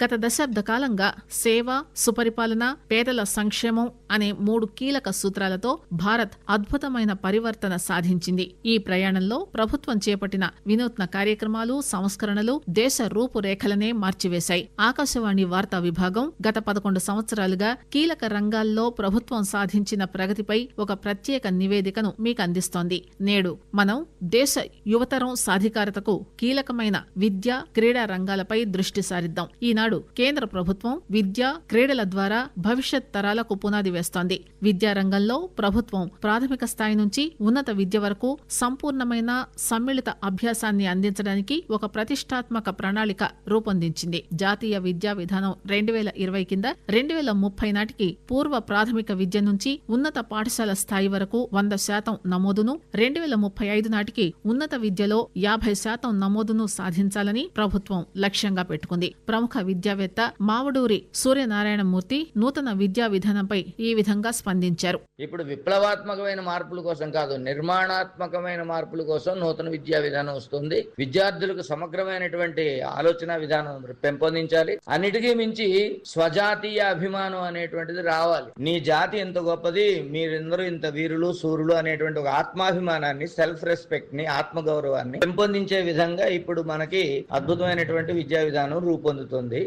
గత దశాబ్ద కాలంగా సేవ సుపరిపాలన పేదల సంక్షేమం అనే మూడు కీలక సూత్రాలతో భారత్ అద్భుతమైన పరివర్తన సాధించింది. ఈ ప్రయాణంలో ప్రభుత్వం చేపట్టిన వినూత్న కార్యక్రమాలు సంస్కరణలు దేశ రూపురేఖలనే మార్చివేశాయి. ఆకాశవాణి వార్తా విభాగం గత పదకొండు సంవత్సరాలుగా కీలక రంగాల్లో ప్రభుత్వం సాధించిన ప్రగతిపై ఒక ప్రత్యేక నివేదికను మీకు అందిస్తోంది నేడు మనం దేశ యువతరం సాధికారతకు కీలకమైన విద్య క్రీడా రంగాలపై దృష్టి సారిద్దాం. ఈనాడు కేంద్ర ప్రభుత్వం విద్య క్రీడల ద్వారా భవిష్యత్ తరాలకు పునాది వేస్తోంది. విద్యారంగంలో ప్రభుత్వం ప్రాథమిక స్థాయి నుంచి ఉన్నత విద్య వరకు సంపూర్ణమైన సమ్మిళిత అభ్యాసాన్ని అందించడానికి ఒక ప్రతిష్టాత్మక ప్రణాళిక రూపొందించింది. జాతీయ విద్యా విధానం రెండు వేల ఇరవై కింద రెండు వేల ముప్పై నాటికి పూర్వ ప్రాథమిక విద్య నుంచి ఉన్నత పాఠశాల స్థాయి వరకు వంద శాతం నమోదును రెండు వేల ముప్పై ఐదు నాటికి ఉన్నత విద్యలో యాభై శాతం నమోదును సాధించాలని ప్రభుత్వం లక్ష్యంగా పెట్టుకుంది. ప్రముఖ విద్యావేత్త మావడూరి సూర్యనారాయణమూర్తి నూతన విద్యా విధానంపై ఈ విధంగా స్పందించారు. ఇప్పుడు విప్లవాత్మకమైన మార్పుల కోసం కాదు నిర్మాణాత్మకమైన మార్పుల కోసం నూతన విద్యా విధానం వస్తుంది. విద్యార్థులకు సమగ్రమైనటువంటి ఆలోచన విధానం పెంపొందించాలి. అన్నిటికీ మించి స్వజాతీయ అభిమానం అనేటువంటిది రావాలి. నీ జాతి ఎంత గొప్పది మీరందరూ ఇంత వీరులు సూర్యులు అనేటువంటి ఒక ఆత్మాభిమానాన్ని సెల్ఫ్ రెస్పెక్ట్ని ఆత్మగౌరవాన్ని పెంపొందించే విధంగా ఇప్పుడు మనకి అద్భుతమైనటువంటి విద్యా విధానం రూపొందుతుంది.